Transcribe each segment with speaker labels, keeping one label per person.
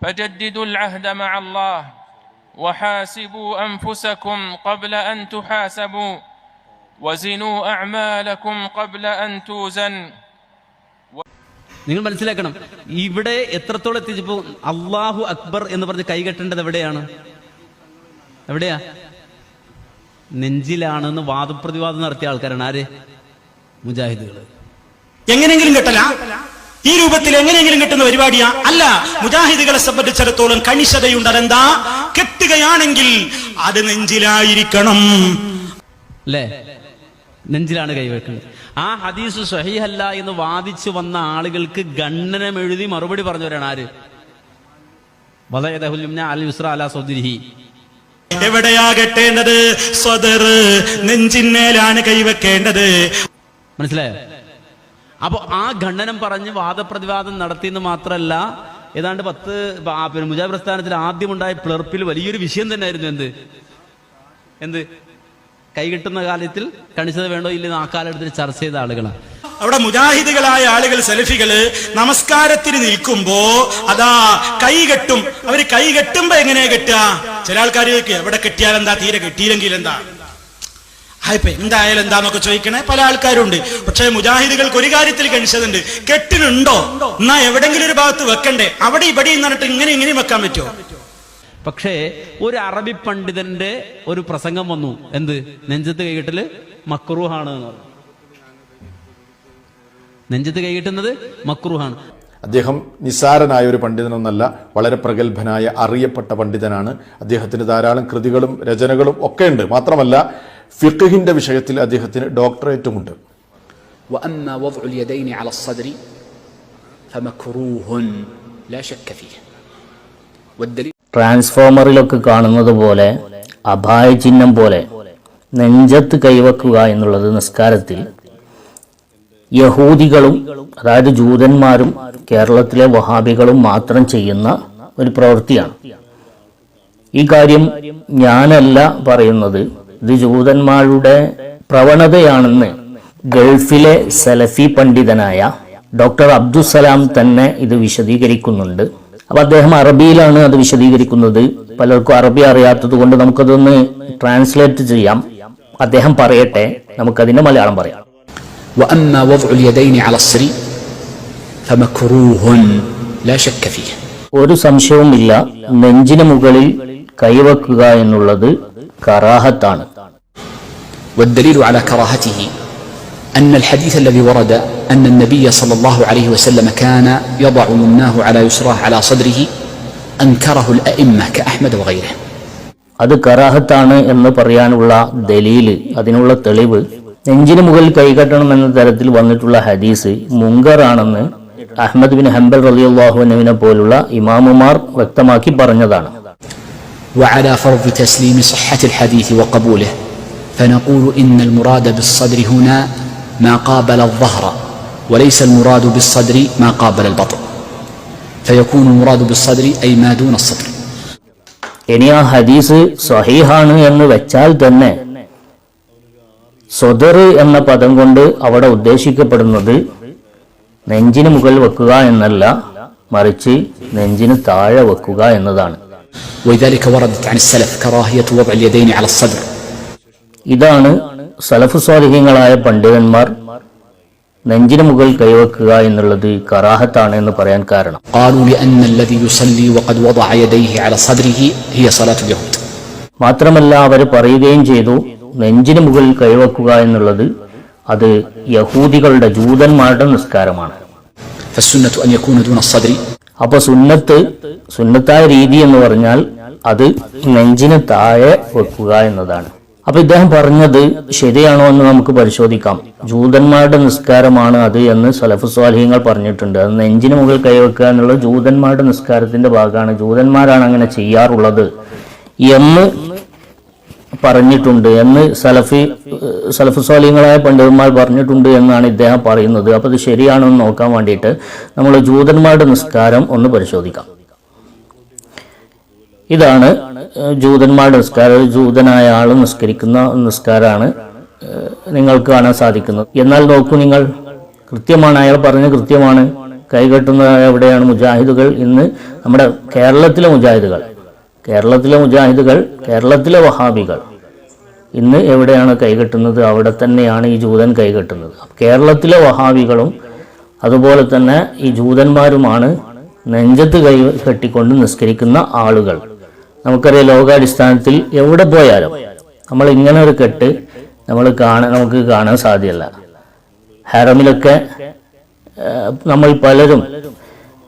Speaker 1: فجددوا العهد مع الله وحاسبوا انفسكم قبل ان تحاسبوا وزنوا اعمالكم قبل ان توزن
Speaker 2: നിങ്ങൾ മനസ്സിലാക്കണം ഇവിടെ എത്രത്തോളം എത്തിച്ചപ്പോ അള്ളാഹു അക്ബർ എന്ന് പറഞ്ഞ് കൈകെട്ടേണ്ടത് എവിടെയാണ് എവിടെയാ നെഞ്ചിലാണെന്ന് വാദപ്രതിവാദം നടത്തിയ ആൾക്കാരാണ് ആര് മുജാഹിദുകൾ
Speaker 3: എങ്ങനെയെങ്കിലും കിട്ടല ഈ രൂപത്തിൽ എങ്ങനെയെങ്കിലും കിട്ടുന്ന പരിപാടിയാ? അല്ല മുജാഹിദുകളെ സംബന്ധിച്ചിടത്തോളം കണിശതയുണ്ട്. അതെന്താ? കെട്ടുകയാണെങ്കിൽ അത് നെഞ്ചിലായിരിക്കണം.
Speaker 2: അല്ലേ നെഞ്ചിലാണ് കൈവെക്കുന്നത്. ആ ഹദീസ് സഹിഹല്ല എന്ന് വാദിച്ചു വന്ന ആളുകൾക്ക് ഗണ്ണനം എഴുതി മറുപടി പറഞ്ഞവരാണ് ആര്? എവിടെയാകട്ടേണ്ടത്
Speaker 3: എവിടെയാ കെട്ടേണ്ടത് സ്വദർ നെഞ്ചിന്മേലാണ് കൈവെക്കേണ്ടത്?
Speaker 2: മനസ്സിലായോ? അപ്പൊ ആ ഖണ്ഡനം പറഞ്ഞ് വാദപ്രതിവാദം നടത്തിയെന്ന് മാത്രമല്ല ഏതാണ്ട് പത്ത് മുജാ പ്രസ്ഥാനത്തിൽ ആദ്യമുണ്ടായ പിളർപ്പിൽ വലിയൊരു വിഷയം തന്നെ ആയിരുന്നു എന്ത്? എന്ത്? കൈകിട്ടുന്ന കാലത്തിൽ കണിച്ചത് വേണ്ടോ ഇല്ലെന്ന് ആ കാലഘട്ടത്തിൽ ചർച്ച ചെയ്ത ആളുകളാണ്
Speaker 3: അവിടെ മുജാഹിദുകളായ ആളുകൾ സെൽഫികൾ നമസ്കാരത്തിന് നിൽക്കുമ്പോ അതാ കൈ കെട്ടും അവർ കൈ കെട്ടുമ്പോ എങ്ങനെയാ കെട്ടുക? ചില ആൾക്കാർ എവിടെ കെട്ടിയാൽ എന്താ തീരെ കെട്ടിയില്ലെങ്കിൽ എന്താ ഇപ്പൊ എന്തായാലും എന്താന്നൊക്കെ ചോദിക്കണേ? പല ആൾക്കാരുണ്ട്. പക്ഷെ മുജാഹിദുകൾക്ക് ഒരു കാര്യത്തിൽ കഴിച്ചതുണ്ട് കെട്ടിനുണ്ടോ എന്നാ എവിടെങ്കിലും ഒരു ഭാഗത്ത് വെക്കണ്ടേ? അവിടെ ഇവിടെ പറഞ്ഞിട്ട് ഇങ്ങനെ ഇങ്ങനെ വെക്കാൻ പറ്റുമോ?
Speaker 2: പക്ഷേ ഒരു അറബി പണ്ഡിതന്റെ ഒരു പ്രസംഗം വന്നു. എന്ത്? നെഞ്ചത്ത് കൈകിട്ടൽ മക്രൂഹാണ് എന്ന് പറഞ്ഞു. നെഞ്ചത്ത് കൈകിട്ടുന്നത് മക്രൂഹാണ്.
Speaker 4: അദ്ദേഹം നിസ്സാരനായ ഒരു പണ്ഡിതനൊന്നല്ല വളരെ പ്രഗത്ഭനായ അറിയപ്പെട്ട പണ്ഡിതനാണ്. അദ്ദേഹത്തിന് ധാരാളം കൃതികളും രചനകളും ഒക്കെ ഉണ്ട്. മാത്രമല്ല ഫിഖഹിന്റെ വിഷയത്തിൽ അദ്ദേഹത്തിന് ഡോക്ടറേറ്റുമുണ്ട്
Speaker 5: واما وضع اليدين على الصدر فمكروه لا شك فيه والدليل
Speaker 6: ട്രാൻസ്ഫോമറിലൊക്കെ കാണുന്നത് പോലെ അപായ ചിഹ്നം പോലെ നെഞ്ചത്ത് കൈവക്കുക എന്നുള്ളത് നിസ്കാരത്തിൽ യഹൂദികളും അതായത് ജൂതന്മാരും കേരളത്തിലെ വഹാബികളും മാത്രം ചെയ്യുന്ന ഒരു പ്രവൃത്തിയാണ് ഈ കാര്യം ഞാനല്ല പറയുന്നത് ഇത് ജൂതന്മാരുടെ പ്രവണതയാണെന്ന് ഗൾഫിലെ സലഫി പണ്ഡിതനായ ഡോക്ടർ അബ്ദുസലാം തന്നെ ഇത് വിശദീകരിക്കുന്നുണ്ട് അപ്പൊ അദ്ദേഹം അറബിയിലാണ് അത് വിശദീകരിക്കുന്നത് പലർക്കും അറബി അറിയാത്തത് കൊണ്ട് നമുക്കതൊന്ന് ട്രാൻസ്ലേറ്റ് ചെയ്യാം അദ്ദേഹം പറയട്ടെ നമുക്കതിന്റെ മലയാളം പറയാം
Speaker 5: واما وضع اليدين على الصدر فمكروه لا شك فيه
Speaker 6: ഒരു സംശയവുമില്ല നെഞ്ചിന് മുകളിൽ കൈവക്കുക എന്നുള്ളത് കറാഹത്താണ്
Speaker 5: والدليل على كراهته ان الحديث الذي ورد ان النبي صلى الله عليه وسلم كان يضع يمناه على يسراه على صدره انكره الائمه كاحمد وغيره
Speaker 6: അത് കറാഹത്താണ് എന്ന് പറയാനുള്ള ദലീല് അതിനുള്ള തെളിവ് നെഞ്ചിന് മുകളിൽ കൈകെട്ടണം എന്ന തരത്തിൽ വന്നിട്ടുള്ള ഹദീസ് മുങ്കറാണെന്ന് അഹമ്മദ് ബിൻ ഹംബൽ റലിയുള്ളാഹുവിനെ പോലുള്ള ഇമാമുമാർ വ്യക്തമാക്കി പറഞ്ഞതാണ്
Speaker 5: وعلى فرض تسليم صحة الحديث وقبوله فنقول إن المراد بالصدر هنا ما قابل الظهر وليس المراد بالصدر ما قابل البطن فيكون المراد بالصدر أي ما دون الصدر
Speaker 6: ഇനി ആ ഹദീസ് സഹീഹാണ് എന്ന് വെച്ചാൽ തന്നെ സ്വദർ എന്ന പദം കൊണ്ട് അവിടെ ഉദ്ദേശിക്കപ്പെടുന്നത് നെഞ്ചിന് മുകളിൽ വെക്കുക എന്നല്ല മറിച്ച് നെഞ്ചിന് താഴെ വെക്കുക എന്നതാണ്
Speaker 5: ولذلك وردت عن السلف كراهية وضع اليدين على الصدر
Speaker 6: ഇതാണ് സലഫ് സ്വാലിഹ്യങ്ങളായ പണ്ഡിതന്മാർ നെഞ്ചിന് മുകളിൽ കൈവെക്കുക എന്നുള്ളത് കറാഹത്താണ് എന്ന് പറയാൻ കാരണം
Speaker 5: قالوا لأن الذي يصلي وقد وضع يديه على صدره هي صلاة اليهود
Speaker 6: മാത്രമല്ല അവർ പറയുകയും ചെയ്തു നെഞ്ചിന് മുകളിൽ കൈവെക്കുക എന്നുള്ളത് അത് യഹൂദികളുടെ ജൂതന്മാരുടെ നിസ്കാരമാണ് അപ്പൊ സുന്നത്ത് സുന്നത്തായ രീതി എന്ന് പറഞ്ഞാൽ അത് നെഞ്ചിന് താഴെ വെക്കുക എന്നതാണ്. അപ്പൊ ഇദ്ദേഹം പറഞ്ഞത് ശരിയാണോ എന്ന് നമുക്ക് പരിശോധിക്കാം. ജൂതന്മാരുടെ നിസ്കാരമാണ് അത് എന്ന് സലഫ് സ്വാലിഹ്യങ്ങൾ പറഞ്ഞിട്ടുണ്ട്. അത് നെഞ്ചിന് മുകൾ കൈവെക്കുക എന്നുള്ളത് ജൂതന്മാരുടെ നിസ്കാരത്തിന്റെ ഭാഗമാണ്. ജൂതന്മാരാണ് അങ്ങനെ ചെയ്യാറുള്ളത്. എന്ന് പറഞ്ഞിട്ടുണ്ട് എന്ന് സലഫി സലഫ് സ്വാലിങ്ങളായ പണ്ഡിതന്മാർ പറഞ്ഞിട്ടുണ്ട് എന്നാണ് ഇദ്ദേഹം പറയുന്നത്. അപ്പോൾ ഇത് ശരിയാണോ എന്ന് നോക്കാൻ വേണ്ടിയിട്ട് നമ്മൾ ജൂതന്മാരുടെ നിസ്കാരം ഒന്ന് പരിശോധിക്കാം. ഇതാണ് ജൂതന്മാരുടെ നിസ്കാരം. ജൂതനായ ആൾ നിസ്കരിക്കുന്ന നിസ്കാരമാണ് നിങ്ങൾക്ക് കാണാൻ സാധിക്കുന്നത്. എന്നാൽ നോക്കൂ നിങ്ങൾ കൃത്യമാണ്. അയാൾ പറഞ്ഞ കൃത്യമാണ്. കൈകെട്ടുന്ന എവിടെയാണ് മുജാഹിദുകൾ? ഇന്ന് നമ്മുടെ കേരളത്തിലെ മുജാഹിദുകൾ. കേരളത്തിലെ മുജാഹിദുകൾ കേരളത്തിലെ വഹാബികൾ. ഇന്ന് എവിടെയാണ് കൈകെട്ടുന്നത്? അവിടെ തന്നെയാണ് ഈ ജൂതൻ കൈകെട്ടുന്നത്. കേരളത്തിലെ വഹാബികളും അതുപോലെ തന്നെ ഈ ജൂതന്മാരുമാണ് നെഞ്ചത്ത് കൈ കെട്ടിക്കൊണ്ട് നിസ്കരിക്കുന്ന ആളുകൾ. നമുക്കറിയാം ലോകാടിസ്ഥാനത്തിൽ എവിടെ പോയാലും നമ്മൾ ഇങ്ങനെ ഒരു കെട്ട് നമ്മൾ കാണാൻ നമുക്ക് കാണാൻ സാധ്യമല്ല. ഹറമിലൊക്കെ നമ്മൾ പലരും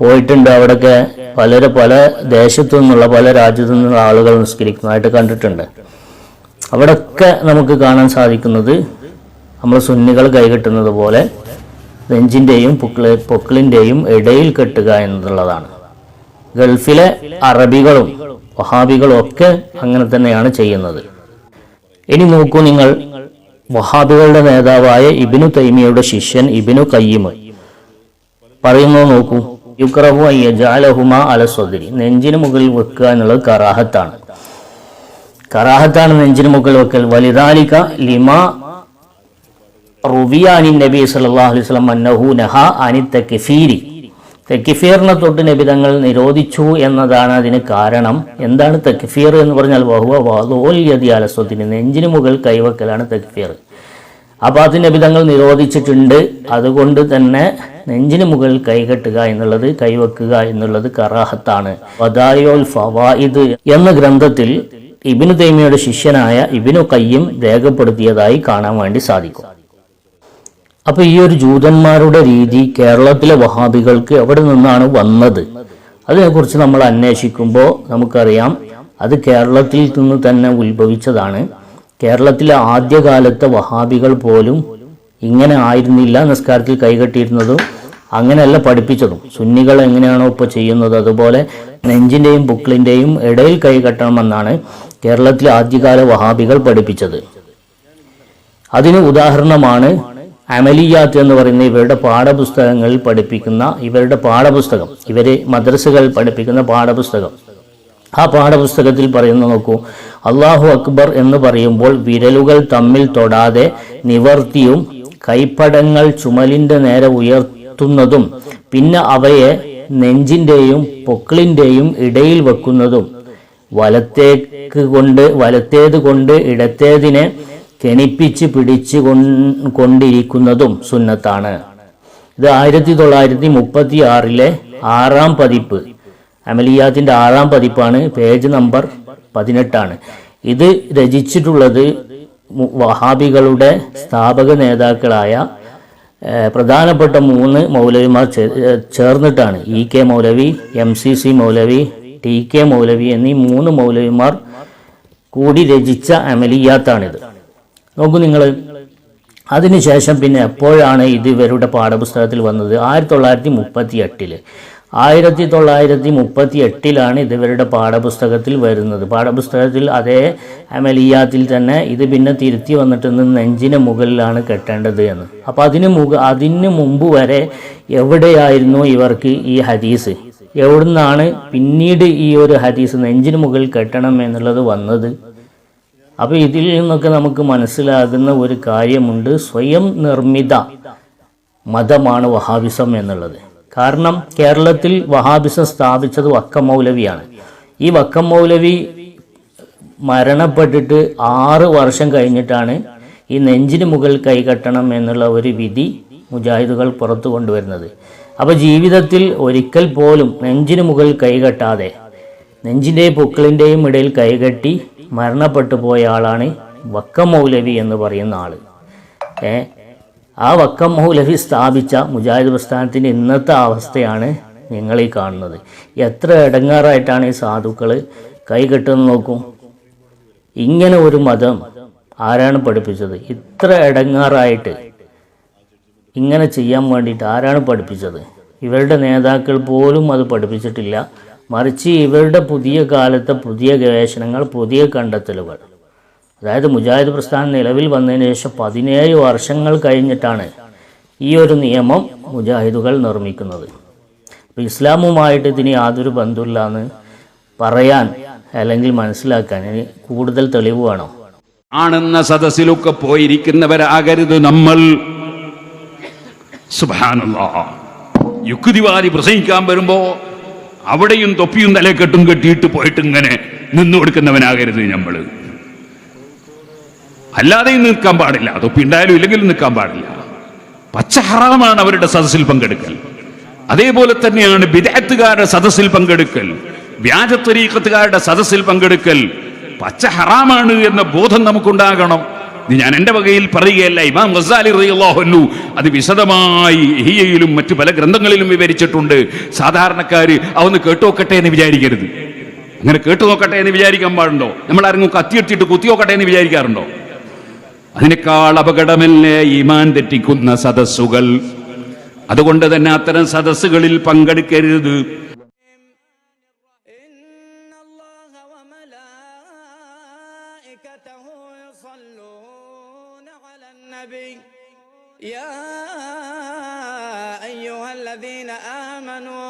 Speaker 6: പോയിട്ടുണ്ട് അവിടെയൊക്കെ പലരും പല ദേശത്തു നിന്നുള്ള പല രാജ്യത്തു നിന്നുള്ള ആളുകൾ നിസ്കരിക്കുന്നതായിട്ട് കണ്ടിട്ടുണ്ട്. അവിടെയൊക്കെ നമുക്ക് കാണാൻ സാധിക്കുന്നത് നമ്മൾ സുന്നികൾ കൈകെട്ടുന്നത് പോലെ നെഞ്ചിന്റെയും പുക്കിളി പൊക്കിളിന്റെയും ഇടയിൽ കെട്ടുക എന്നുള്ളതാണ്. ഗൾഫിലെ അറബികളും വഹാബികളും ഒക്കെ അങ്ങനെ തന്നെയാണ് ചെയ്യുന്നത്. ഇനി നോക്കൂ നിങ്ങൾ വഹാബികളുടെ നേതാവായ ഇബിനു തൈമിയയുടെ ശിഷ്യൻ ഇബിനു കയ്യിമ് പറയുന്നത് നോക്കൂ. യുക്രഹു അയ്യജാലഹുമ അലസ്വദിരി നെഞ്ചിന് മുകളിൽ വെക്കുക എന്നുള്ളത് കറാഹത്താണ്. കറാഹത്താണ് നെഞ്ചിന് മുകളിൽ വെക്കൽ. വലിദാലിക ലിമ റുവിയാനി നബി സല്ലല്ലാഹു അലൈഹി നഹ അനി തക്ഫീരി. തെക്കിഫീറിനെ തൊട്ട് നബി തങ്ങൾ നിരോധിച്ചു എന്നതാണ് അതിന് കാരണം. എന്താണ് തെക്കിഫീർ എന്ന് പറഞ്ഞാൽ വഹുവ വാദോൽ യതി അലസ്വത്തിന് നെഞ്ചിന് മുകൾ കൈവക്കലാണ് തെക്കിഫീർ അപ്പോൾ അത് നബി തങ്ങൾ നിരോധിച്ചിട്ടുണ്ട്. അതുകൊണ്ട് തന്നെ നെഞ്ചിന് മുകളിൽ കൈകെട്ടുക എന്നുള്ളത് കൈവെക്കുക എന്നുള്ളത് കറാഹത്താണ്. വദായോൽ ഫവായിദ് എന്ന ഗ്രന്ഥത്തിൽ ഇബിനു തൈമിയുടെ ശിഷ്യനായ ഇബിനു കയ്യും രേഖപ്പെടുത്തിയതായി കാണാൻ വേണ്ടി സാധിക്കും. അപ്പൊ ഈ ഒരു ജൂതന്മാരുടെ രീതി കേരളത്തിലെ വഹാബികൾക്ക് എവിടെ നിന്നാണ് വന്നത്? അതിനെക്കുറിച്ച് നമ്മൾ അന്വേഷിക്കുമ്പോൾ നമുക്കറിയാം അത് കേരളത്തിൽ നിന്ന് തന്നെ ഉത്ഭവിച്ചതാണ്. കേരളത്തിലെ ആദ്യകാലത്തെ വഹാബികൾ പോലും ഇങ്ങനെ ആയിരുന്നില്ല നിസ്കാരത്തിൽ കൈകെട്ടിയിരുന്നതും അങ്ങനെയല്ല പഠിപ്പിച്ചതും. സുന്നികൾ എങ്ങനെയാണോ ഇപ്പോൾ ചെയ്യുന്നത്? അതുപോലെ നെഞ്ചിന്റെയും ബുക്കിളിന്റെയും ഇടയിൽ കൈ കെട്ടണമെന്നാണ് കേരളത്തിലെ ആദ്യകാല വഹാബികൾ പഠിപ്പിച്ചത്. അതിന് ഉദാഹരണമാണ് അമലിയാത്ത് എന്ന് പറയുന്ന ഇവരുടെ പാഠപുസ്തകങ്ങളിൽ പഠിപ്പിക്കുന്ന ഇവരുടെ പാഠപുസ്തകം. ഇവരെ മദ്രസകളിൽ പഠിപ്പിക്കുന്ന പാഠപുസ്തകം. ആ പാഠപുസ്തകത്തിൽ പറയുന്ന നോക്കൂ അള്ളാഹു അക്ബർ എന്ന് പറയുമ്പോൾ വിരലുകൾ തമ്മിൽ തൊടാതെ നിവർത്തിയും കൈപ്പടങ്ങൾ ചുമലിന്റെ നേരെ ഉയർത്തുന്നതും പിന്നെ അവയെ നെഞ്ചിന്റെയും പൊക്കിളിന്റെയും ഇടയിൽ വെക്കുന്നതും. വലത്തേക്ക് കൊണ്ട് വലത്തേത് കൊണ്ട് ഇടത്തേതിനെ കെണിപ്പിച്ച് പിടിച്ച് കൊണ്ടിരിക്കുന്നതും സുന്നത്താണ്. ഇത് ആയിരത്തി തൊള്ളായിരത്തി മുപ്പത്തി ആറിലെ ആറാം പതിപ്പ്. അമലിയാത്തിന്റെ ആറാം പതിപ്പാണ് പേജ് നമ്പർ പതിനെട്ടാണ്. ഇത് രചിച്ചിട്ടുള്ളത് വഹാബികളുടെ സ്ഥാപക നേതാക്കളായ പ്രധാനപ്പെട്ട മൂന്ന് മൗലവിമാർ ചേർന്നിട്ടാണ്. ഇ കെ മൗലവി എം സി സി മൗലവി ടി കെ മൗലവി എന്നീ മൂന്ന് മൗലവിമാർ കൂടി രചിച്ച അമലിയാത്താണിത്. നോക്കൂ നിങ്ങൾ അതിനുശേഷം പിന്നെ എപ്പോഴാണ് ഇത് ഇവരുടെ പാഠപുസ്തകത്തിൽ വന്നത്? ആയിരത്തി തൊള്ളായിരത്തി മുപ്പത്തി എട്ടിൽ ആയിരത്തി തൊള്ളായിരത്തി മുപ്പത്തി എട്ടിലാണ് ഇത് ഇവരുടെ പാഠപുസ്തകത്തിൽ വരുന്നത്. പാഠപുസ്തകത്തിൽ അതേ അമലിയാത്തിൽ തന്നെ ഇത് പിന്നെ തിരുത്തി വന്നിട്ട് നിന്ന് നെഞ്ചിന് മുകളിലാണ് കെട്ടേണ്ടത് എന്ന്. അപ്പോൾ അതിന് മുക അതിന് മുമ്പ് വരെ എവിടെയായിരുന്നു ഇവർക്ക് ഈ ഹദീസ്? എവിടുന്നാണ് പിന്നീട് ഈ ഒരു ഹദീസ് നെഞ്ചിന് മുകളിൽ കെട്ടണം എന്നുള്ളത് വന്നത്? അപ്പോൾ ഇതിൽ നിന്നൊക്കെ നമുക്ക് മനസ്സിലാകുന്ന ഒരു കാര്യമുണ്ട്. സ്വയം നിർമ്മിത മതമാണ് വഹാബിസം എന്നുള്ളത്. കാരണം കേരളത്തിൽ വഹാബിസം സ്ഥാപിച്ചത് വക്കം മൗലവിയാണ്. ഈ വക്കം മൗലവി മരണപ്പെട്ടിട്ട് ആറ് വർഷം കഴിഞ്ഞിട്ടാണ് ഈ നെഞ്ചിന് മുകൾ കൈകെട്ടണം എന്നുള്ള ഒരു വിധി മുജാഹിദുകൾ പുറത്തു കൊണ്ടുവരുന്നത്. അപ്പോൾ ജീവിതത്തിൽ ഒരിക്കൽ പോലും നെഞ്ചിന് മുകൾ കൈകെട്ടാതെ നെഞ്ചിന്റെയും പൊക്കിളിന്റെയും ഇടയിൽ കൈകെട്ടി മരണപ്പെട്ടു പോയ ആളാണ് വക്കം മൗലവി എന്ന് പറയുന്ന ആൾ ഏ ആ വക്കം മൗലവി സ്ഥാപിച്ച മുജാഹിദ് പ്രസ്ഥാനത്തിന്റെ ഇന്നത്തെ അവസ്ഥയാണ് നിങ്ങൾ ഈ കാണുന്നത്. എത്ര ഇടങ്ങാറായിട്ടാണ് ഈ സാധുക്കൾ കൈകെട്ടെന്ന് നോക്കും. ഇങ്ങനെ ഒരു മതം ആരാണ് പഠിപ്പിച്ചത്? ഇത്ര ഇടങ്ങാറായിട്ട് ഇങ്ങനെ ചെയ്യാൻ വേണ്ടിയിട്ട് ആരാണ് പഠിപ്പിച്ചത്? ഇവരുടെ നേതാക്കൾ പോലും അത് പഠിപ്പിച്ചിട്ടില്ല. മറിച്ച് ഇവരുടെ പുതിയ കാലത്തെ പുതിയ ഗവേഷണങ്ങൾ പുതിയ കണ്ടെത്തലുകൾ. അതായത് മുജാഹിദ് പ്രസ്ഥാനം നിലവിൽ വന്നതിന് ശേഷം പതിനേഴ് വർഷങ്ങൾ കഴിഞ്ഞിട്ടാണ് ഈ ഒരു നിയമം മുജാഹിദുകൾ നിർമ്മിക്കുന്നത്. അപ്പോൾ ഇസ്ലാമുമായിട്ട് ഇതിന് യാതൊരു ബന്ധമില്ല എന്ന് പറയാൻ അല്ലെങ്കിൽ മനസ്സിലാക്കാൻ ഇനി കൂടുതൽ തെളിവ് വേണം.
Speaker 7: ആണെന്ന സദസ്സിലൊക്കെ പോയിരിക്കുന്നവരാകരുത് നമ്മൾ. യുക്തിവാദി പ്രസംഗിക്കാൻ വരുമ്പോ അവിടെയും തൊപ്പിയും തലക്കെട്ടും കെട്ടിയിട്ട് പോയിട്ട് ഇങ്ങനെ നിന്നു കൊടുക്കുന്നവനാകരുത് നമ്മൾ. അല്ലാതെയും നിൽക്കാൻ പാടില്ല. തൊപ്പി ഉണ്ടായാലും ഇല്ലെങ്കിലും നിൽക്കാൻ പാടില്ല. പച്ച ഹറാമാണ് അവരുടെ സദസ്സിൽ പങ്കെടുക്കൽ. അതേപോലെ തന്നെയാണ് വിദഗ്ധകാരുടെ സദസ്സിൽ പങ്കെടുക്കൽ. വ്യാജ തരീക്കത്തുകാരുടെ സദസ്സിൽ പങ്കെടുക്കൽ. പച്ച ഹറാമാണ് എന്ന ബോധം നമുക്കുണ്ടാകണം. ഞാൻ എന്റെ വകയിൽ പറയുകയല്ല. ഇമാം ഗസാലി റളിയല്ലാഹു അത് വിശദമായി ഹിയയിലും മറ്റു പല ഗ്രന്ഥങ്ങളിലും വിവരിച്ചിട്ടുണ്ട്. സാധാരണക്കാര് അവന്ന് കേട്ടുനോക്കട്ടെ എന്ന് വിചാരിക്കരുത്. അങ്ങനെ കേട്ടു നോക്കട്ടെ എന്ന് വിചാരിക്കാൻ പാടുണ്ടോ? നമ്മൾ ആരെങ്കിലും കത്തിയെത്തിയിട്ട് കുത്തി നോക്കട്ടെ എന്ന് വിചാരിക്കാറുണ്ടോ? അതിനേക്കാൾ അപകടമല്ലേ ഈമാൻ തെറ്റിക്കുന്ന സദസ്സുകൾ അതുകൊണ്ട് തന്നെ അത്തരം സദസ്സുകളിൽ പങ്കെടുക്കരുത്
Speaker 8: إن الله وملائكته يصلون على النبي يا أيها الذين آمنوا